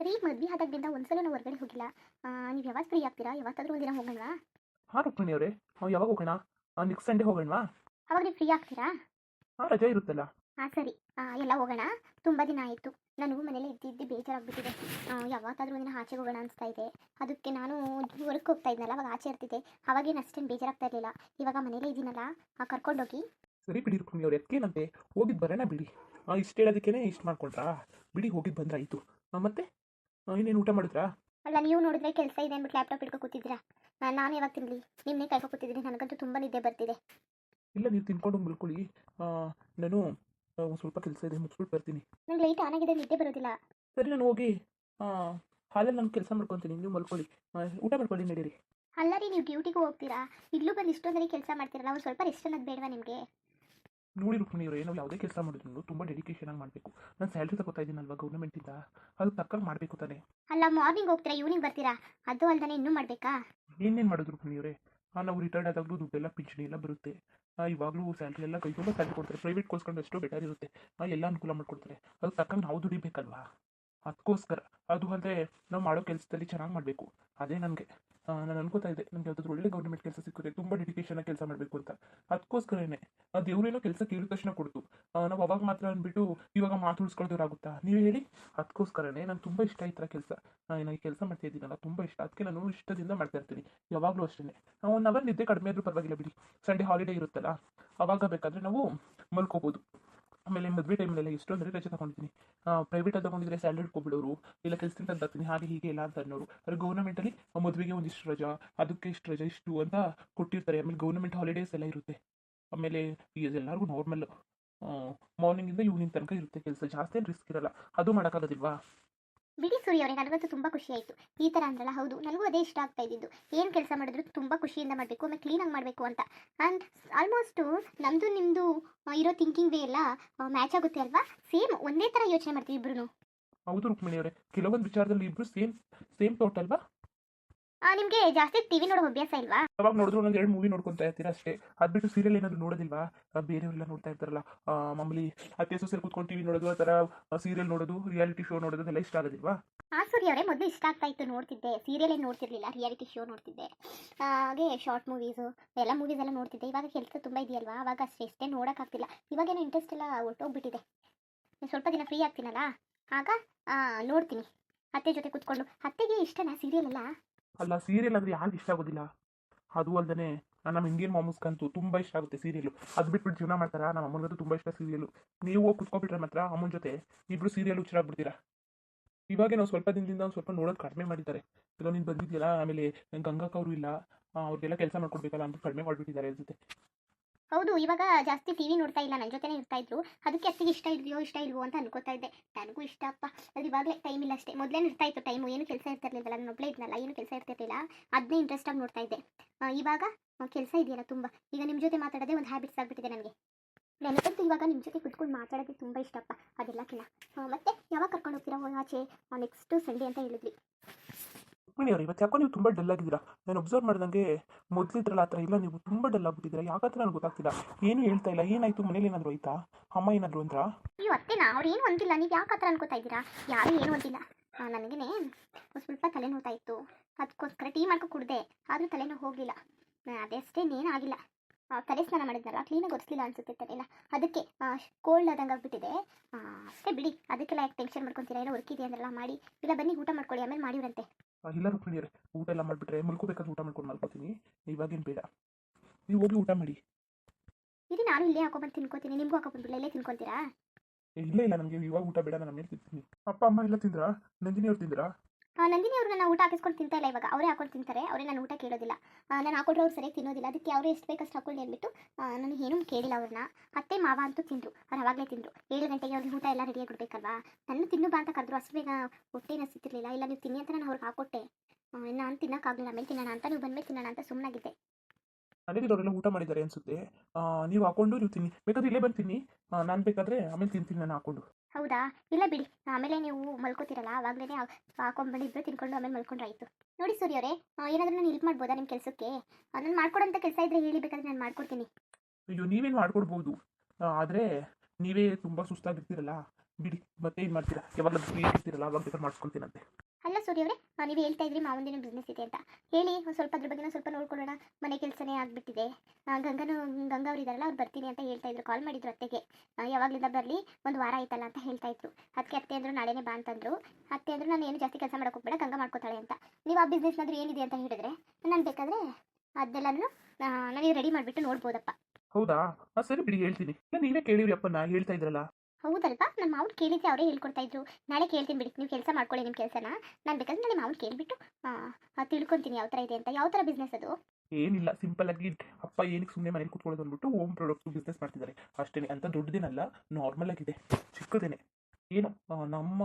ರೀ ಮದ್ವೆ ಆದಾಗಿಂದ ಒಂದ್ಸಲ ನಾವು ಹೊರಗಡೆ ಹೋಗಿಲ್ಲ. ನೀವು ಯಾವಾಗ ಫ್ರೀ ಆಗ್ತೀರಾ? ಯಾವತ್ತಾದ್ರೂ ಒಂದಿನ ಹೋಗೋಣವಾ? ಹಾಂ ರುಕ್ಮಿಣಿ ಅವರೇ. ಯಾವಾಗ ಹೋಗೋಣ? ನೆಕ್ಸ್ಟ್ ಸಂಡೇ ಹೋಗೋಣವಾ? ಅವಾಗ ನೀವು ಫ್ರೀ ಆಗ್ತೀರಾ? ಹಾಂ ರಜೆ ಇರುತ್ತಲ್ಲ. ಹಾಂ ಸರಿ. ಆ, ಎಲ್ಲ ಹೋಗೋಣ. ತುಂಬ ದಿನ ಆಯಿತು. ನನಗೂ ಮನೇಲಿ ಇದ್ದಿದ್ದು ಬೇಜಾರಾಗ್ಬಿಟ್ಟಿದೆ. ಯಾವತ್ತಾದ್ರೂ ಒಂದಿನ ಆಚೆಗೆ ಹೋಗೋಣ ಅನಿಸ್ತಾ ಇದೆ. ಅದಕ್ಕೆ ನಾನು ವರ್ಕ್ ಹೋಗ್ತಾ ಇದ್ನಲ್ಲ ಅವಾಗ ಆಚೆ ಇರ್ತಿದ್ದೆ. ಅವಾಗೇನು ಅಷ್ಟೇನು ಬೇಜಾರಾಗ್ತಾ ಇರಲಿಲ್ಲ. ಇವಾಗ ಮನೇಲೇ ಇದ್ದೀನಲ್ಲ ಆ, ಕರ್ಕೊಂಡೋಗಿ. ಸರಿ ಬಿಡಿ ರುಕ್ಮಿಣಿ ಅವ್ರು ಅದಕ್ಕೇನಂತೆ ಹೋಗಿದ್ದು ಬರೋಣ ಬಿಡಿ. ಇಷ್ಟು ಹೇಳೋದಕ್ಕೇನೆ ಇಷ್ಟು ಮಾಡ್ಕೊಂಡ್ರಾ ಬಿಡಿ ಹೋಗಿದ್ದು ಬಂದ್ರಾಯ್ತು ಮತ್ತೆ? ಇನ್ನೇನು ಊಟ ಮಾಡಿದ್ರಾ? ಅಲ್ಲ ನೀವು ನೋಡಿದ್ರೆ ಕೆಲಸ ಇದೆ ಅಂದ್ಬಿಟ್ಟು ಲ್ಯಾಪ್ಟಾಪ್ ಇಟ್ಕೊ ಕೂತಿದ್ದೀರಾ? ನಾನು ಯಾವಾಗ ತಿನ್ನಲಿ ನಿಮ್ಮನ್ನೇ ಕಾಯ್ಕೊ ಕೂತಿದ್ದೀನಿ. ನನಗಂತೂ ತುಂಬ ನಿದ್ದೆ ಬರ್ತಿದೆ. ಇಲ್ಲ ನೀವು ತಿನ್ಕೊಂಡು ಮಲ್ಕೊಳ್ಳಿ. ನಾನು ಒಂದು ಸ್ವಲ್ಪ ಕೆಲಸ ಇದೆ ಮುಗಿಸ್ಬಿಟ್ಟು ಬರ್ತೀನಿ. ನಂಗೆ ಲೈಟ್ ಆನ್ ಆಗಿದೆ ನಿದ್ದೆ ಬರೋದಿಲ್ಲ. ಸರಿ ನಾನು ಹೋಗಿ ಹಾಲಲ್ಲಿ ನಾನು ಕೆಲಸ ಮಾಡ್ಕೊತೀನಿ. ನೀವು ಮಲ್ಕೊಳ್ಳಿ. ಊಟ ಮಾಡ್ಕೊಳ್ಳಿ ನಡೀರಿ. ಅಲ್ಲ ರೀ ನೀವು ಡ್ಯೂಟಿಗೂ ಹೋಗ್ತೀರಾ? ಇಲ್ಲೂ ಬಂದು ಇಷ್ಟೊಂದರೆ ಕೆಲಸ ಮಾಡ್ತೀರಲ್ಲ ಒಂದು ಸ್ವಲ್ಪ ರೆಸ್ಟ್ ಅನ್ನೋದು ಬೇಡವಾ ನಿಮಗೆ? ನೋಡಿ ಅವರೇ ನಾವು ಯಾವುದೇ ಕೆಲಸ ಮಾಡಿದ್ರು ತುಂಬ ಡೆಡಿಕೇಶನ್ ಆಗಿ ಮಾಡಬೇಕು. ನಾನು ಸ್ಯಾಲ್ರಿ ತಗೋತಾ ಇದ್ದೀನಲ್ವಾ ಗೌರ್ಮೆಂಟಿಂದ ಅದಕ್ಕೆ ತಕ್ಕಂಗೆ ಮಾಡಬೇಕು ತಾನೇ? ಅಲ್ಲ ಮಾರ್ನಿಂಗ್ ಹೋಗ್ತೀರಾ ಈವ್ನಿಂಗ್ ಬರ್ತೀರಾ? ಅದು ಅಲ್ದಾನೆ ಇನ್ನೂ ಮಾಡಬೇಕಾ? ಇನ್ನೇನು ಮಾಡೋದು ರುಕ್ಮಿಣಿ ಅವರೇ ನಾವು ರಿಟೈರ್ಡ್ ಆದಾಗಲೂ ದುಡ್ಡೆಲ್ಲ ಪಿಂಚಣಿ ಎಲ್ಲ ಬರುತ್ತೆ. ಆ, ಇವಾಗಲೂ ಸ್ಯಾಲ್ರಿ ಎಲ್ಲ ಕೈ ತುಂಬ ಸ್ಯಾಲ್ರಿ ಕೊಡ್ತಾರೆ. ಪ್ರೈವೇಟ್ ಕೋರ್ಸ್ಕೊಂಡು ಎಷ್ಟೋ ಬೆಟರ್ ಇರುತ್ತೆ. ಆ, ಎಲ್ಲ ಅನುಕೂಲ ಮಾಡಿಕೊಡ್ತಾರೆ. ಅದಕ್ಕೆ ತಕ್ಕಂಗೆ ನಾವು ದುಡಿಬೇಕಲ್ವಾ? ಅದಕ್ಕೋಸ್ಕರ. ಅದು ಅಂದರೆ ನಾವು ಮಾಡೋ ಕೆಲಸದಲ್ಲಿ ಚೆನ್ನಾಗಿ ಮಾಡಬೇಕು. ಅದೇ ನನಗೆ. ನಾನು ಅನ್ಕೋತಾ ಇದ್ದೆ ನನಗೆ ಯಾವುದಾದ್ರು ಒಳ್ಳೆ ಗೌರ್ಮೆಂಟ್ ಕೆಲಸ ಸಿಕ್ಕಿದೆ ತುಂಬ ಡೆಡಿಕೇಶನ್ ಕೆಲಸ ಮಾಡಬೇಕು ಅಂತ. ಅದಕ್ಕೋಸ್ಕರನೇ ಆ ದೇವ್ರೇನೋ ಕೆಲಸ ಕೇಳಿದ ತಕ್ಷಣ ಕೊಡ್ತು. ನಾವು ಅವಾಗ ಮಾತ್ರ ಅಂದ್ಬಿಟ್ಟು ಇವಾಗ ಮಾತು ಉಳಿಸ್ಕೊಳ್ದವ್ರಾಗುತ್ತಾ ನೀವು ಹೇಳಿ. ಅದಕ್ಕೋಸ್ಕರನೇ ನಾನು ತುಂಬ ಇಷ್ಟ ಈ ಥರ ಕೆಲಸ. ನಾನು ಕೆಲಸ ಮಾಡ್ತಾ ಇದ್ದೀನಲ್ಲ, ತುಂಬ ಇಷ್ಟ. ಅದಕ್ಕೆ ನಾನು ಇಷ್ಟದಿಂದ ಮಾಡ್ತಾ ಇರ್ತೀನಿ. ಯಾವಾಗಲೂ ಅಷ್ಟೇ ನಾವು ಒನ್ ಅವರ್ ನಿದ್ದೆ ಕಡಿಮೆ ಆದರೂ ಪರವಾಗಿಲ್ಲ ಬಿಡಿ. ಸಂಡೇ ಹಾಲಿಡೇ ಇರುತ್ತಲ್ಲ, ಅವಾಗ ಬೇಕಾದರೆ ನಾವು ಮಲ್ಕೋಬೋದು. ಆಮೇಲೆ ಮದುವೆ ಟೈಮಲ್ಲೆಲ್ಲ ಎಷ್ಟೊಂದು ರಜೆ ತಗೊಂಡಿದ್ದೀನಿ. ಪ್ರೈವೇಟಲ್ಲಿ ತಗೊಂಡಿದ್ರೆ ಸ್ಯಾಲರಿ ಕೊಬ್ಬಿಡೋರು ಇಲ್ಲ ಕೆಲಸದಿಂದ ತರ್ತೀನಿ ಹಾಗೆ ಹೀಗೆ ಇಲ್ಲ ಅಂತ ಅನ್ನೋರು. ಆದರೆ ಗೌರ್ಮೆಂಟಲ್ಲಿ ಮದುವೆಗೆ ಒಂದಿಷ್ಟು ರಜಾ, ಅದಕ್ಕೆ ಇಷ್ಟು ರಜಾ, ಇಷ್ಟು ಅಂತ ಕೊಟ್ಟಿರ್ತಾರೆ. ಆಮೇಲೆ ಗೌರ್ಮೆಂಟ್ ಹಾಲಿಡೇಸ್ ಎಲ್ಲ ಇರುತ್ತೆ. ಆಮೇಲೆ ಎಲ್ಲರಿಗೂ ನಾರ್ಮಲ್ ಮಾರ್ನಿಂಗಿಂದ ಈವ್ನಿಂಗ್ ತನಕ ಇರುತ್ತೆ. ಕೆಲಸ ಜಾಸ್ತಿ ರಿಸ್ಕ್ ಇರಲ್ಲ. ಅದು ಮಾಡೋಕ್ಕಾಗೋದಿಲ್ವಾ? ಬಿಡಿ ಸೂರ್ಯ ಅವರೇ ನನಗಂತೂ ತುಂಬ ಖುಷಿ ಆಯಿತು. ಈ ಥರ ಅಂದ್ರಲ್ಲ, ಹೌದು, ನನಗೂ ಅದೇ ಇಷ್ಟ ಆಗ್ತಾ ಇದ್ದಿದ್ದು. ಏನು ಕೆಲಸ ಮಾಡಿದ್ರು ತುಂಬ ಖುಷಿಯಿಂದ ಮಾಡಬೇಕು ಆಮೇಲೆ ಕ್ಲೀನಾಗಿ ಮಾಡಬೇಕು ಅಂತ. ಆ್ಯಂಡ್ ಆಲ್ಮೋಸ್ಟು ನಮ್ಮದು ನಿಮ್ಮದು ಇರೋ ಥಿಂಕಿಂಗ್ ವೇ ಎಲ್ಲ ಮ್ಯಾಚ್ ಆಗುತ್ತೆ ಅಲ್ವಾ? ಸೇಮ್ ಒಂದೇ ಥರ ಯೋಚನೆ ಮಾಡ್ತೀವಿ ಇಬ್ರು ಹೌದು ರುಕ್ಮಿಣಿ ಅವರೇ ಕೆಲವೊಂದು ವಿಚಾರದಲ್ಲಿ ಇಬ್ಬರು ಸೇಮ್ ಸೇಮ್ ಥಾಟ್ ಅಲ್ವಾ? ನಿಮಗೆ ಜಾಸ್ತಿ ಟಿವಿ ನೋಡೋ ಅಭ್ಯಾಸ ಇಲ್ವಾ? ಅವಾಗ ನೋಡಿದ್ರು ಒಂದ್ ಎರಡು ಮೂವಿ ನೋಡ್ಕೊಂತಾ ಇರ್ತೀರಾ ಅಷ್ಟೇ. ಅದ್ಬಿಟ್ಟು ಸೀರಿಯಲ್ ಏನಾದ್ರು ನೋಡೋದಿಲ್ವಾ? ಬೇರೆಯವರೆಲ್ಲ ನೋಡ್ತಾ ಇರ್ತಾರಲ್ಲ ಮಾಮೂಲಿ ಅತ್ತೆ ಸೊಸೆ ಕೂತ್ಕೊಂಡು ಟಿವಿ ನೋಡೋದು ಆ ಥರ ಸೀರಿಯಲ್ ನೋಡೋದು ರಿಯಾಲಿಟಿ ಶೋ ನೋಡೋದು ಅದೆಲ್ಲ ಇಷ್ಟ ಆಗೋದಿಲ್ವಾ? ಆ ಸೂರ್ಯ ಅವರೇ ಮೊದಲು ಇಷ್ಟ ಆಗ್ತಾ ಇತ್ತು ನೋಡ್ತಿದ್ದೆ. ಸೀರಿಯಲ್ ಏನು ನೋಡ್ತಿರ್ಲಿಲ್ಲ ರಿಯಾಲಿಟಿ ಶೋ ನೋಡ್ತಿದ್ದೆ. ಹಾಗೆ ಶಾರ್ಟ್ ಮೂವೀಸು ಎಲ್ಲ ಮೂವೀಸ್ ಎಲ್ಲ ನೋಡ್ತಿದ್ದೆ. ಇವಾಗ ಕೆಲಸ ತುಂಬ ಇದೆಯಲ್ವಾ? ಅವಾಗ ಅಷ್ಟೇ ಅಷ್ಟೇ ನೋಡೋಕ್ಕಾಗ್ತಿಲ್ಲ ಇವಾಗೇನೋ ಇಂಟ್ರೆಸ್ಟ್ ಎಲ್ಲ ಹೊರಟೋಗ್ಬಿಟ್ಟಿದೆ ಸ್ವಲ್ಪ ದಿನ ಫ್ರೀ ಆಗ್ತೀನಲ್ಲ? ಆಗ ನೋಡ್ತೀನಿ. ಅತ್ತೆ ಜೊತೆ ಕೂತ್ಕೊಂಡು. ಅತ್ತೆಗೆ ಇಷ್ಟನಾ ಸೀರಿಯಲ್ ಎಲ್ಲ? ಅಲ್ಲ ಸೀರಿಯಲ್ ಅಂದ್ರೆ ಯಾರಿಗೆ ಇಷ್ಟ ಆಗೋದಿಲ್ಲ? ಅದು ಅಲ್ಲದೆ ನಮ್ಮ ಇಂಡಿಯನ್ ಮಾಮೂಸ್ಗಂತೂ ತುಂಬ ಇಷ್ಟ ಆಗುತ್ತೆ ಸೀರಿಯಲ್ ಅದು ಬಿಟ್ಬಿಟ್ಟು ಜೀವನ ಮಾಡ್ತಾರಾ? ನಮ್ಮ ಅಮ್ಮನಿಗಂತೂ ತುಂಬಾ ಇಷ್ಟ ಸೀರಿಯಲ್ ನೀವು ಹೋಗಿ ಕುತ್ಕೊಬಿಟ್ರೆ ಮಾತ್ರ ಅಮ್ಮನ ಜೊತೆ ಇಬ್ರು ಸೀರಿಯಲ್ ಹುಚ್ಚರಾಗ್ಬಿಡ್ತೀರಾ ಇವಾಗ ನಾವು ಸ್ವಲ್ಪ ದಿನದಿಂದ ಒಂದು ಸ್ವಲ್ಪ ನೋಡೋದು ಕಡಿಮೆ ಮಾಡಿದ್ದಾರೆ. ಇಲ್ಲ ನೀನು ಬಂದಿದ್ಯಲ್ಲ, ಆಮೇಲೆ ಗಂಗಾಕ್ ಅವರು ಇಲ್ಲ ಅವ್ರಿಗೆಲ್ಲ ಕೆಲಸ ಮಾಡ್ಕೊಡ್ಬೇಕಲ್ಲ ಅಂತ ಕಡಿಮೆ ಮಾಡಿಬಿಟ್ಟಿದ್ದಾರೆ ಅನ್ಸುತ್ತೆ. ಹೌದು, ಇವಾಗ ಜಾಸ್ತಿ ಟಿ ವಿ ನೋಡ್ತಾ ಇಲ್ಲ ನನ್ನ ಜೊತೆನೇ ಇರ್ತಾ ಇದ್ರು. ಅದಕ್ಕೆ ಅತ್ತಿಗೆ ಇಷ್ಟ ಇದೆಯೋ, ಇಷ್ಟ ಇಲ್ವೋ ಅಂತ ಅನ್ಕೋತಾ ಇದ್ದೆ. ನನಗೂ ಇಷ್ಟ ಅಪ್ಪ. ಅದು ಇವಾಗಲೇ ಟೈಮ್ ಇಲ್ಲ ಅಷ್ಟೇ. ಮೊದಲೇನು ಇರ್ತಾ ಇತ್ತು ಟೈಮು ಏನು ಕೆಲಸ ಇರ್ತಿರ್ಲಿಲ್ಲ ನಾನು ಒಬ್ಬಳೇ ಇದ್ನಲ್ಲ, ಏನು ಕೆಲಸ ಇರ್ತಿರ್ಲಿಲ್ಲ ಅದನ್ನೇ ಇಂಟ್ರೆಸ್ಟ್ ಆಗಿ ನೋಡ್ತಾ ಇದ್ದೆ. ಇವಾಗ ಕೆಲಸ ಇದೆಯಲ್ಲ ತುಂಬ. ಈಗ ನಿಮ್ಮ ಜೊತೆ ಮಾತಾಡೋದೇ ಒಂದು ಹ್ಯಾಬಿಟ್ಸ್ ಆಗಿಬಿಟ್ಟಿದೆ ನನಗೆ. ನನಗಂತೂ ಇವಾಗ ನಿಮ್ಮ ಜೊತೆ ಕುತ್ಕೊಂಡು ಮಾತಾಡೋದು ತುಂಬ ಇಷ್ಟಪ್ಪ ಅದೆಲ್ಲ ಕಿಲ್ಲ ಮತ್ತೆ ಯಾವಾಗ ಕರ್ಕೊಂಡು ಹೋಗ್ತೀರಾ? ಹೋಗ್ ಆಚೆ ನೆಕ್ಸ್ಟು ಸಂಡೇ ಅಂತ ಹೇಳಿದ್ವಿ. ರುಕ್ಮಿಣಿ ಅವ್ರೆ ಇವತ್ತು ಯಾಕೋ ನೀವು ತುಂಬ ಡಲ್ ಆಗಿದ್ದೀರಾ? ನಾನು ಒಬ್ಸರ್ವ್ ಮಾಡ್ದಂಗೆ ಮೊದಲಿದ್ರಲ್ಲ ಆ ಥರ ಇಲ್ಲ ನೀವು ತುಂಬ ಡಲ್ ಆಗ್ಬಿಟ್ಟಿದ್ದೀರಾ. ಯಾಕಂತ ನನಗೆ ಗೊತ್ತಾಗ್ತಿಲ್ಲ. ಏನು ಹೇಳ್ತಾ ಇಲ್ಲ? ಏನಾಯ್ತು? ಮನೇಲಿ ಏನಾದರೂ ಆಯ್ತಾ ಅಮ್ಮ ಏನಾದರೂ ಅಂದ್ರ? ನೀವು ಅತ್ತೆನ? ಅವ್ರು ಏನು ಅಂತಿಲ್ಲ? ನೀವು ಯಾಕೆ ಆ ಥರ ಅನ್ಕೋತಾ ಯಾರು ಏನು ಅಂದಿಲ್ಲ ನನಗೇ ಒಂದು ಸ್ವಲ್ಪ ತಲೆನೋವ್ತಾ ಇತ್ತು. ಅದಕ್ಕೋಸ್ಕರ ಟೀ ಮಾಡ್ಕೊ ಕುಡ್ದೆ. ಆದರೂ ತಲೆನೋವು ಹೋಗಲಿಲ್ಲ. ಅದಷ್ಟೇ ಏನಾಗಿಲ್ಲ ಆ, ತಲೆ ಸ್ನಾನ ಮಾಡಿದ್ನಲ್ಲ ಕ್ಲೀನಾಗಿ ಒರೆಸ್ಲಿಲ್ಲ ಅನ್ಸುತ್ತೆ ತಲೆನ ಅದಕ್ಕೆ ಕೋಲ್ಡ್ ಆದಂಗೆ ಆಗ್ಬಿಟ್ಟಿದೆ. ಅಷ್ಟೇ ಬಿಡಿ. ಅದಕ್ಕೆಲ್ಲ ಯಾಕೆ ಟೆನ್ಷನ್ ಮಾಡ್ಕೊತೀರಾ? ಏನೋ ವರ್ಕ್ ಇದೆ ಅಂದ್ರಲ್ಲ ಮಾಡಿ. ಇಲ್ಲ ಬನ್ನಿ ಊಟ ಮಾಡ್ಕೊಳ್ಳಿ. ಆಮೇಲೆ ಮಾಡಿವ್ರಂತೆ. ಇಲ್ಲ ರುಕ್ಮಿಣಿ ಊಟ ಎಲ್ಲ ಮಾಡಿಬಿಟ್ರೆ ಮಲ್ಕೋಬೇಕಾದ್ರೆ ಊಟ ಮಾಡ್ಕೊಂಡು ಮಲ್ಕೋತೀನಿ. ಇವಾಗೇನು ಬೇಡ. ನೀವು ಹೋಗಿ ಊಟ ಮಾಡಿ. ಇದು ನಾನು ಇಲ್ಲೇ ಹಾಕೊಂಡ್ಬಂದು ತಿನ್ಕೋತೀನಿ. ನಿಮಗೂ ಹಾಕೊಬಂದ್ಬಿಡಲ್ಲ ಇಲ್ಲೇ ತಿನ್ಕೊತೀರಾ ಇಲ್ಲ ಇಲ್ಲ ನಮಗೆ. ಇವಾಗ ಊಟ ಬೇಡ ನಾನು ಮೇಲೆ ತಿಂತೀನಿ. ಅಪ್ಪ ಅಮ್ಮ ಎಲ್ಲ ತಿಂದ್ರಾ? ನಂದಿನಿ ಅವ್ರು ತಿಂದ್ರಾ? ನಂದಿನಿ ಅವ್ರು ನನ್ನ ಊಟ ಹಾಕಿಸ್ಕೊಂಡು ತಿಂತಾ ಇಲ್ಲ ಇವಾಗ. ಅವರೇ ಹಾಕೊಂಡು ತಿಂತಾರೆ. ಅವರೇ ನಾನು ಊಟ ಕೇಳೋದಿಲ್ಲ. ನಾನು ಹಾಕೊಂಡ್ರೆ ಅವ್ರು ಸರಿಯಾಗಿ ತಿನ್ನೋದಿಲ್ಲ. ಅದಕ್ಕೆ ಅವರೇ ಎಷ್ಟು ಬೇಕಷ್ಟು ಹಾಕೊಳ್ಳಿ ಅಂದ್ಬಿಟ್ಟು ನಾನು ಏನೂ ಕೇಳಿಲ್ಲ ಅವ್ರನ್ನ. ಅತ್ತೆ, ಮಾವ ಅಂತೂ ತಿಂದರು. ಅವ್ರು ಅವಾಗಲೇ ತಿಂದರು. ಏಳು ಗಂಟೆಗೆ ಅವ್ರಿಗೆ ಊಟ ಎಲ್ಲ ರೆಡಿಯಾಗಿ ಕೊಡಬೇಕಲ್ವಾ ನಾನು ತಿನ್ನು ಬಾ ಅಂತ ಕರೆದ್ರು. ಅಷ್ಟು ಬೇಗ ಹೊಟ್ಟೆ ನಸಿತಿರ್ಲಿಲ್ಲ. ಇಲ್ಲ, ನೀವು ತಿನ್ನಿ ಅಂತ ನಾನು ಅವ್ರಿಗೆ ಹಾಕೊಟ್ಟೆ. ನಾನು ತಿನ್ನೋಕ್ಕಾಗಲಿಲ್ಲ. ಆಮೇಲೆ ತಿನ್ನೋಣ ಅಂತ ನೀವು ಬಂದ್ಮೇಲೆ ತಿನ್ನೋಣ ಅಂತ ಸುಮ್ಮನಾಗಿದ್ದೆ ಮನೇಲಿರೋರೆಲ್ಲ ಊಟ ಮಾಡಿದ್ದಾರೆ ಅನ್ಸುತ್ತೆ. ನೀವು ಹಾಕೊಂಡು ನೀವು ತಿನ್ನಿ. ಬೇಕಾದ್ರೆ ಇಲ್ಲೇ ಬಂದು ತಿನ್ನಿ. ನಾನು ಬೇಕಾದ್ರೆ ಆಮೇಲೆ ತಿಂತೀನಿ, ನಾನು ಹಾಕೊಂಡು ಹೌದಾ? ಇಲ್ಲ ಬಿಡಿ. ಆಮೇಲೆ ನೀವು ಮಲ್ಕೋತೀರಲ್ಲ ಆವಾಗಲೇ ಹಾಕೊಂಡ್ಬಂದು ಇಬ್ಬರು ತಿನ್ಕೊಂಡು ಆಮೇಲೆ ಮಲ್ಕೊಂಡ್ರೆ ಆಯಿತು ನೋಡಿ ಸೂರ್ಯವರೇ ಏನಾದರೂ ನಾನು ಹೆಲ್ಪ್ ಮಾಡ್ಬೋದಾ ನಿಮ್ಮ ಕೆಲಸಕ್ಕೆ? ನಾನು ಮಾಡ್ಕೊಡೋಂಥ ಕೆಲಸ ಇದ್ದರೆ ಹೇಳಿ ಬೇಕಾದ್ರೆ ನಾನು ಮಾಡ್ಕೊಡ್ತೀನಿ. ಅಯ್ಯೋ, ನೀವೇನು ಮಾಡ್ಕೊಡ್ಬೋದು? ಆದರೆ ನೀವೇ ತುಂಬ ಸುಸ್ತಾಗಿರ್ತೀರಲ್ಲ. ಬಿಡಿ, ಮತ್ತೆ ಏನು ಮಾಡ್ತೀರಾ? ಯಾವಾಗ ಫ್ರೀ ಇರ್ತೀರಲ್ಲ ಅವಾಗ ಬೇಕಾದ್ರೆ ಮಾಡಿಸ್ಕೊತೀನಂತೆ ಅಲ್ಲ ಸೂರ್ಯ ಅವರೇ ನೀವು ಹೇಳ್ತಾ ಇದ್ರಿ ಮಾವಂದಿನ ಬಿಸ್ನೆಸ್ ಇದೆ ಅಂತ. ಹೇಳಿ, ಒಂದು ಸ್ವಲ್ಪ ಅದ್ರ ಬಗ್ಗೆ ಸ್ವಲ್ಪ ನೋಡ್ಕೊಳ್ಳೋಣ. ಮನೆ ಕೆಲಸನೇ ಆಗಿಬಿಟ್ಟಿದೆ. ಗಂಗನು, ಗಂಗಾ ಅವ್ರು ಇದಾರಲ್ಲ, ಅವ್ರು ಬರ್ತೀನಿ ಅಂತ ಹೇಳ್ತಾ ಇದ್ರು. ಕಾಲ್ ಮಾಡಿದ್ರು ಅತ್ತೆಗೆ. ಯಾವಾಗಲಿಂದ ಬರಲಿ, ಒಂದು ವಾರ ಆಯ್ತಲ್ಲ ಅಂತ ಹೇಳ್ತಾ ಇದ್ರು. ಅದಕ್ಕೆ ಅತ್ತೆ ಅಂದ್ರು ನಾಳೆನೇ ಬಾ ಅಂತಂದ್ರು ಅತ್ತೆ ಅಂದ್ರು ನಾನು ಏನು ಜಾಸ್ತಿ ಕೆಲಸ ಮಾಡೋಕೆ ಹೋಗ್ಬೇಡ, ಗಂಗಾ ಮಾಡ್ಕೋತಾಳೆ ಅಂತ. ನೀವು ಆ ಬಿಸ್ನೆಸ್ನಾದ್ರೂ ಏನಿದೆ ಅಂತ ಹೇಳಿದ್ರೆ ನಾನು ಬೇಕಾದ್ರೆ ಅದೆಲ್ಲನೂ ನನಗೆ ರೆಡಿ ಮಾಡಿಬಿಟ್ಟು ನೋಡ್ಬೋದಪ್ಪ. ಹೌದಾ? ಸರಿ ಬಿಡಿ, ಹೇಳ್ತೀನಿ. ನಾನು ಕೇಳಿವ್ರಿ ಅಪ್ಪ ನಾ ಹೇಳ್ತಾ ಇದ್ರಲ್ಲ. ಹೌದಲ್ವಾ? ನನ್ನ ಮಾವನ್ ಕೇಳಿದ್ರೆ ಅವರೇ ಹೇಳ್ಕೊಡ್ತಾ ಇದ್ರು. ನಾಳೆ ಕೇಳ್ತೀನಿ ಬಿಡಿ, ನೀವು ಕೆಲಸ ಮಾಡ್ಕೊಳ್ಳಿ ನಿಮ್ಮ ಕೆಲಸನ. ನಾನು ಬೇಕಾದ್ರೆ ನಾಳೆ ಮಾವನ್ ಕೇಳಿಬಿಟ್ಟು ತಿಳ್ಕೊಂತೀನಿ ಯಾವ ಥರ ಇದೆ ಅಂತ. ಯಾವ ಥರ ಬಿಸ್ನೆಸ್ ಅದು? ಏನಿಲ್ಲ ಸಿಂಪಲ್ ಆಗಿ ಅಪ್ಪ ಏನಕ್ಕೆ ಸುಮ್ಮನೆ ಮನೇಲಿ ಕುತ್ಕೊಳ್ಳೋದು ಅಂದ್ಬಿಟ್ಟು ಹೋಮ್ ಪ್ರಾಡಕ್ಟ್ ಬಿಸ್ನೆಸ್ ಮಾಡ್ತಿದ್ದಾರೆ. ಅಷ್ಟೇ ಅಂತ ದೊಡ್ಡದೇನಲ್ಲ ನಾರ್ಮಲ್ ಆಗಿದೆ. ಚಿಕ್ಕದೇನೆ. ಏನು ನಮ್ಮ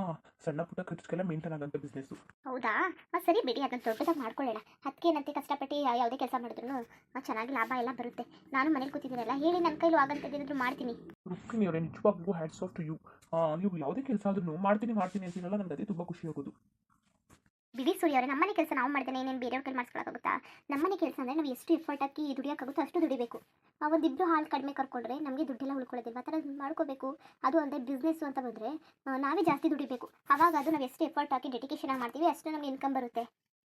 ಸಣ್ಣ ಪುಟ್ಟ ಖರ್ಚಿಗೆಲ್ಲ ಮೇಂಟೈನ್ ಆಗಂತ ಬಿಸ್ನೆಸ್ಸು ಹೌದಾ? ಸರಿ ಬಿಡಿ ಅದನ್ನ ದೊಡ್ಡದಾಗಿ ಮಾಡ್ಕೊಳ್ಳೋಣ. ಅದಕ್ಕೇನಂತೆ ಕಷ್ಟಪಟ್ಟು ಯಾ- ಯಾವುದೇ ಕೆಲಸ ಮಾಡಿದ್ರು ಚೆನ್ನಾಗಿ ಲಾಭ ಎಲ್ಲ ಬರುತ್ತೆ. ನಾನು ಮನೇಲಿ ಕೂತಿದ್ದೀನಲ್ಲ ಹೇಳಿ ನನ್ನ ಕೈಲೂ ಆಗಂತದ್ದೇನಾದ್ರೂ ಮಾಡ್ತೀನಿ. ರುಕ್ಮಿಣಿ ಅವರೇ ನಿಜವಾಗ್ಲೂ ಹ್ಯಾಟ್ಸ್ ಆಫ್ ಟು ಯು ನೀವು ಯಾವುದೇ ಕೆಲಸ ಆದ್ರೂ ಮಾಡ್ತೀನಿ ಮಾಡ್ತೀನಿ ಅಂತೀರಲ್ಲ ನನಗೆ ಅದೇ ತುಂಬ ಖುಷಿ ಆಗೋದು. ಬಿಡಿ ಸೂರ್ಯ ಅವರೇ ನಮ್ಮನೆ ಕೆಲಸ ನಾವು ಮಾಡ್ತೇನೆ ಏನೇನು ಬೇರೆಯವ್ರ ಕೈ ಮಾಡಿಸ್ಕೊಳಕ್ಕಾಗುತ್ತಾ ನಮ್ಮನೆ ಕೆಲಸ ಅಂದರೆ ನಾವು ಎಷ್ಟು ಎಫರ್ಟ್ ಹಾಕಿ ದುಡಿಯೋಕ್ಕಾಗುತ್ತೋ ಅಷ್ಟು ದುಡಿಬೇಕು. ಒಂದಿಬ್ಬರು ಹಾಲು ಕಡಿಮೆ ಕರ್ಕೊಂಡ್ರೆ ನಮಗೆ ದುಡ್ಡೆಲ್ಲ ಉಳ್ಕೊಳ್ಳೋದಿಲ್ಲ. ಆ ಥರ ಮಾಡ್ಕೋಬೇಕು. ಅದು ಅಂದರೆ ಬಿಸ್ನೆಸ್ಸು ಅಂತ ಬಂದರೆ ನಾವೇ ಜಾಸ್ತಿ ದುಡಿಬೇಕು. ಅವಾಗ ಅದು ನಾವು ಎಷ್ಟು ಎಫರ್ಟ್ ಹಾಕಿ ಡೆಡಿಕೇಶನ್ ಆಗಿ ಮಾಡ್ತೀವಿ ಅಷ್ಟು ನಮಗೆ ಇನ್ಕಮ್ ಬರುತ್ತೆ.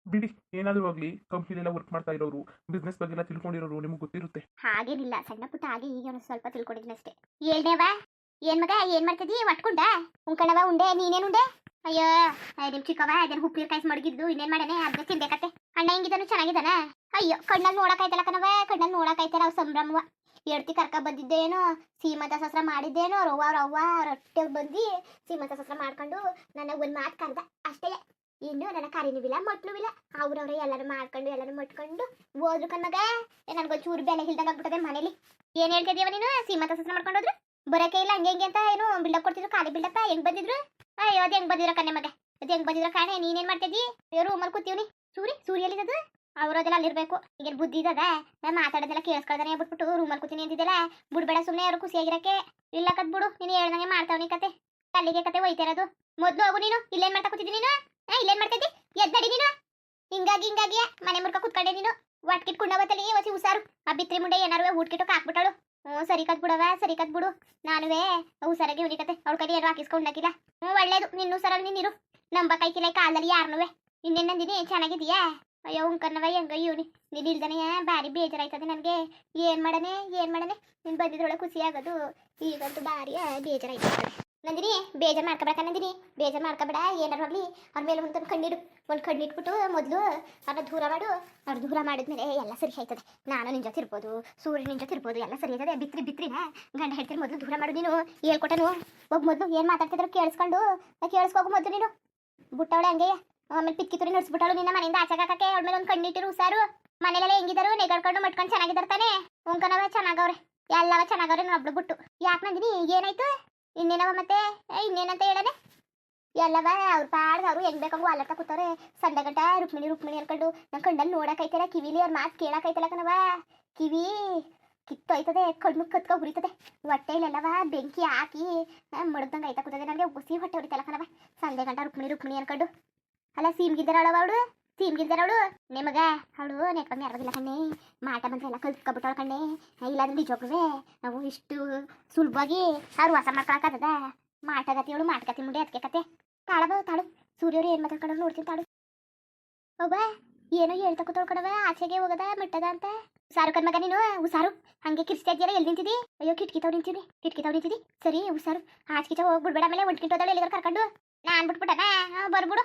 ಬಿಡಿ ಏನಾದರೂ ಆಗಲಿ ಕಂಪ್ನಿಲೆಲ್ಲ ವರ್ಕ್ ಮಾಡ್ತಾ ಇರೋರು ಬಿಸ್ನೆಸ್ ಬಗ್ಗೆ ಎಲ್ಲ ತಿಳ್ಕೊಂಡಿರೋರು ನಿಮ್ಗೆ ಗೊತ್ತಿರುತ್ತೆ. ಹಾಗೇನಿಲ್ಲ. ಸಣ್ಣ ಪುಟ್ಟ ಹಾಗೆ ಈಗ ಸ್ವಲ್ಪ ತಿಳ್ಕೊಂಡಿದ್ದೀನಿ ಅಷ್ಟೇ ಏಳ್ನೇವ ಏನ್ ಮಗ, ಏನ್ ಮಾಡ್ತಿದ್ದಿ? ಒಟ್ಕೊಂಡ? ಉಂಕಣವ ಉಂಡೆ. ನೀನೇನು ಉಂಡೆ? ಅಯ್ಯೋ ನಿಮ್ ಚಿಕ್ಕವ ಅದೇನು ಉಪ್ಪಿನ ಕಾಯಿಸಿ ಮಡಗಿದ್ದು ಇನ್ನೇನ್ ಮಾಡನೆ ಅದ್ನ ತಿನ್ಬೇಕತ್ತೆ. ಅಣ್ಣ ಹೆಂಗಿದನು ಚೆನ್ನಾಗಿದಾನ ಅಯ್ಯೋ ಕಣ್ಣಲ್ಲಿ ನೋಡಕ್ಕಾಯ್ತಲ್ಲ ಕಣವ ಕಣ್ಣಲ್ಲಿ ನೋಡಕ್ಕಾಯ್ತಾರ ಅವ್ ಸಂಭ್ರಮವ. ಎಡ್ತಿ ಕರ್ಕ ಬಂದಿದ್ದೇನೋ, ಸೀಮಂತ ಸಸ್ರ ಮಾಡಿದ್ದೇನೋ, ರವ್ವ ರವ್ವ, ರೊಟ್ಟಿ ಬಂದು ಸೀಮಂತ ಸಸ್ರ ಮಾಡ್ಕೊಂಡು ನನಗೆ ಒಂದು ಮಾತು ಕರೆದ ಅಷ್ಟೇ, ಇನ್ನು ನನ್ನ ಕರಿನೂ ಮಟ್ಲೂ ಇಲ್ಲ. ಅವ್ರವ್ರೆ ಎಲ್ಲರೂ ಮಾಡ್ಕೊಂಡು ಎಲ್ಲರೂ ಮಟ್ಕೊಂಡು ಹೋದ್ರು ಕಣ್ಮಗ ನನಗೊಂದು ಚೂರು ಬೆಲೆ ಇಲ್ದಾಗ ಆಗ್ಬಿಟ್ಟದೆ ಮನೇಲಿ. ಏನ್ ಹೇಳ್ತಿದೀವ ನೀನು? ಸೀಮಂತ ಸಸ್ರ ಮಾಡ್ಕೊಂಡು ಹೋದ್ರು? ಬರಕೆ ಇಲ್ಲ, ಹಂಗೆ ಹಂಗೆ ಅಂತ ಏನು ಬಿಲ್ಡಪ್ ಕೊಡ್ತಿದ್ರು, ಖಾಲಿ ಬಿಲ್ಡಪ್ಪ ಹೆಂಗ್ ಬಂದಿದ್ರು? ಅಯ್ಯೋ, ಅದು ಹೆಂಗ್ ಬಂದಿರೋ ಕಣ್ಣೆ ಮಗ ಅದು ಹೆಂಗ್ ಬಂದಿರೋ ಕಾಣೆ, ನೀನೇನ್ ಮಾಡ್ತಿದ್ದಿ? ರೂಮಲ್ ರೂಮಲ್ಲಿ ಕೂತೀವ್ನಿ. ಸೂರಿ ಸೂರ್ಯಲ್ಲಿದ್ದದು ಅವ್ರದೆಲ್ಲ ಅಲ್ಲಿರ್ಬೇಕು ಈಗ ಬುದ್ಧಿ ಇದ್ದದ ನಾನು ಮಾತಾಡೋದೆಲ್ಲ ಕೇಳಿಸ್ಕೊಳ್ದಾನೆ ಬಿಟ್ಬಿಟ್ಟು ರೂಮಲ್ಲಿ ಕೂತೀನಿ ಅಂತಿದ್ದೆಲ್ಲ ಬಿಡ್ಬೇಡ ಸುಮ್ಮನೆ ಯಾರು ಖುಷಿಯಾಗಿರಕ್ಕೆ ಇಲ್ಲ ಕತ್ ಬಿಡು, ನೀನು ಹೇಳ್ದಂಗೆ ಮಾಡ್ತಾವನಿ ಕತೆ ಅಲ್ಲಿಗೆ ಕತೆ ಒಯ್ತಿರೋದು ಮೊದ್ಲು ಹೋಗು ನೀನು. ಇಲ್ಲೇನ್ ಮಾಡ್ತಾ ಕೂತಿದ್ದಿ ನೀನು? ಇಲ್ಲೇನ್ ಮಾಡ್ತಿದ್ದಿ ಎದ್ದಡಿ ನೀನು. ಹಿಂಗಾಗಿ ಹಿಂಗಾಗಿ ಮನೆ ಮುರ್ಕ ಕುತ್ಕೊಂಡೆ ನೀನು. ವಾಟ್ಕಿಟ್ ಕುಂಡವತ್ತಲ್ಲಿ ಒಸಿ ಉಸಾರು ಆ ಬಿತ್ರಿ ಮುಂಡೆ ಏನಾರು ಊಟ್ಕಿಟ್ಟು ಹಾಕ್ಬಿಟ್ಟಾಳು ಹ್ಞೂ, ಸರಿ ಕತ್ ಬಿಡವ ಸರಿ ಕತ್ ಬಿಡು ನಾನುವೇ ಹುಷಾರಾಗಿ ಉಳಿಕತ್ತೆ ಅವಳ ಕಡೆ ಏನು ಹಾಕಿಸ್ಕೊಂಡಾಕಿಲ್ಲ ಹ್ಞೂ, ಒಳ್ಳೇದು, ನಿನ್ನ ಹುಷಾರಾಗಿ ನೀನು ನಂಬಕೈತಿಲ್ಲ ಈ ಕಾಲದಲ್ಲಿ ಯಾರನುವೆ? ಇನ್ನೇನು ನಂದಿನಿ ಚೆನ್ನಾಗಿದೀಯಾ ಅಯ್ಯೋ ಉಂಕನ್ನವ ಹೆಂಗ ಇವನಿ ನೀನು ಇಲ್ದನೆ ಭಾರಿ ಬೇಜಾರಾಯ್ತದೆ ನನಗೆ. ಏನು ಮಾಡನೆ ಏನು ಮಾಡನೆ? ನೀನು ಬಂದಿದ್ರೊಳಗೆ ಖುಷಿ ಆಗೋದು ಈಗಂತೂ ಭಾರಿ ಬೇಜಾರಾಯ್ತದೆ. ನಂದಿನಿ, ಬೇಜಾರು ಮಾಡ್ಕೊಬೇಕ ನಂದಿನಿ. ಬೇಜಾರು ಮಾಡ್ಕೊಬೇಡ, ಏನಾರು ಹೋಗ್ಲಿ ಅವ್ರ ಮೇಲೆ ಕಣ್ಣಿಡು, ಒಂದು ಕಣ್ಣಿಟ್ಬಿಟ್ಟು ಮೊದಲು ಅವ್ರನ್ನ ದೂರ ಮಾಡು. ಅವ್ರು ದೂರ ಮಾಡಿದ್ಮೇಲೆ ಎಲ್ಲ ಸರಿ ಆಯ್ತದೆ. ನಾನು ನಿನ್ ಜೊತೆ ಇರ್ಬೋದು, ಸೂರ್ಯ ನಿನ್ ಜೊತೆ ಇರ್ಬೋದು, ಎಲ್ಲ ಸರಿ ಆಯ್ತದೆ. ಬಿತ್ರಿ ಬಿತ್ರಿನ ಗಂಡ ಹೇಳ್ತೀನಿ ಮೊದಲು ದೂರ ಮಾಡು ನೀನು. ಹೇಳ್ಕೊಟ್ಟನು. ಹೋಗಿ ಮೊದಲು ಏನು ಮಾತಾಡ್ತಿದ್ರು ಕೇಳಿಸ್ಕೊಂಡು ಕೇಳಿಸ್ಕೋಗು ಮೊದಲು ನೀನು. ಬುಟ್ಟವಳೆ ಹಂಗೆ. ಆಮೇಲೆ ಪಿಕ್ಕಿತುರಿ ನಡ್ಸ್ಬಿಟ್ಟಳು ನಿನ್ನ ಮನೆಯಿಂದ ಆಚೆ ಹಾಕಕ್ಕೆ. ಅವ್ರ ಮೇಲೆ ಒಂದು ಕಣ್ಣಿಟ್ಟಿರು ಹುಷಾರು. ಮನೇಲೆಲ್ಲ ಹೆಂಗಿದಾರು? ನೆಗಡ್ಕೊಂಡು ಮಟ್ಕೊಂಡು ಚೆನ್ನಾಗಿದ್ದಾರೆ ತಾನೆ. ಉಂಕನವ ಚೆನ್ನಾಗವ್ರೆ. ಎಲ್ಲವ ಚೆನ್ನಾಗವ್ರೆ ನಾನು ಒಬ್ಳು ಬಿಟ್ಟು. ಯಾಕೆ ನಂದಿನಿ? ಏನಾಯ್ತು? ಇನ್ನೇನವ ಮತ್ತೆ? ಇನ್ನೇನಂತ ಹೇಳನೆ ಎಲ್ಲವ, ಅವ್ರ ಪಾಡ್ಗೆ ಅವರು ಹೆಂಗ್ ಬೇಕಂಗು ಅಲ್ಲತ್ತ ಕೂತಾರೆ ಸಂಡೆ ಗಂಟ ರುಕ್ಮಿಣಿ ರುಕ್ಮಿಣಿ ಅನ್ಕೊಂಡು ನನ್ ಕಣ್ಣಲ್ಲಿ ನೋಡಕೈತಲ್ಲ, ಕಿವಿಲಿ ಅವ್ರ ಮಾತು ಕೇಳಕೈತಲ್ಲ ಕಣವ ಕಿವಿ ಕಿತ್ತೋಯ್ತದೆ ಕಣ್ಣು ಕತ್ಕೊ ಉರಿತದೆ. ಹೊಟ್ಟೆಲೆಲ್ಲವ ಬೆಂಕಿ ಹಾಕಿ ಮಡಗ್ದಂಗೆ ಆಯ್ತಾ ಕೂತದೆ. ನನಗೆ ಉಸಿ ಹೊಟ್ಟೆ ಉರಿತಲ್ಲ ಕಣವ ಸಂಡೆ ಗಂಟ ರುಕ್ಮಿಣಿ ರುಕ್ಮಿಣಿ ಅನ್ಕೊಂಡು. ಅಲ್ಲ ಸೀಮ್ಗಿದ್ದಾರಳವ ಅವಳು? ಸೀಮ್ಗಿದ್ದಾರವಳು ನಿಮಗ ಅವಳು ನೆಕ್ಕೊಂಡು ಯಾರಿಲ್ಲ ಕಣ್ಣೆ ಮಾಟ ಬಂದ್ರೆ ಎಲ್ಲ ಕಲ್ತ್ಕೊಬಿಟ್ಟವಳು ಕಣ್ಣೆ ಇಲ್ಲಾದ್ರೆ ನಿಜವಾಗ್ಲೂ ನಾವು ಇಷ್ಟು ಸುಲಭವಾಗಿ ಅವ್ರು ವಾಸ ಮಾಡ್ಕೊಳಕ್ಕಾಗದ ಮಾಟಗತಿ ಅವಳು ಮಾಟಗತಿ ಮುಂಡೆ ಅದಕ್ಕೆ ಕತೆ ತಾಳವ ತಾಳು ಸೂರ್ಯವ್ರು ಏನು ಮಾತಾಡ್ಕೊಂಡು ನೋಡ್ತೀನಿ ತಾಳು ಒಬ್ಬ ಏನೋ ಹೇಳ್ತಾ ಕೂತವಳು ಆಚೆಗೆ ಹೋಗದ ಮಿಟ್ಟದ ಅಂತ ಉಸಾರು ಕಣ್ಮಗ ನೀನು ಉಸಾರು ಹಂಗೆ ಕಿರ್ಸ್ತಾ ಇದೆಯಲ್ಲ ಎಲ್ಲಿ ನಿಂತಿದಿ ಅಯ್ಯೋ ಕಿಟಕಿ ತಾವ್ ನಿಂತಿದಿ ಕಿಟಕಿ ತಾವ್ ನಿಂತಿದಿ ಸರಿ ಉಸಾರು ಆಚೆಗೆ ಹೋಗ್ಬಿಡ್ಬೇಡ ಆಮೇಲೆ ಒಂಟ್ಕಿಂಟೋದಳು ಎಲ್ಲಿಗಾರ ಕರ್ಕೊಂಡು ನಾನು ಬಿಟ್ಬಿಟ್ಟನ ಬರ್ಬಿಡು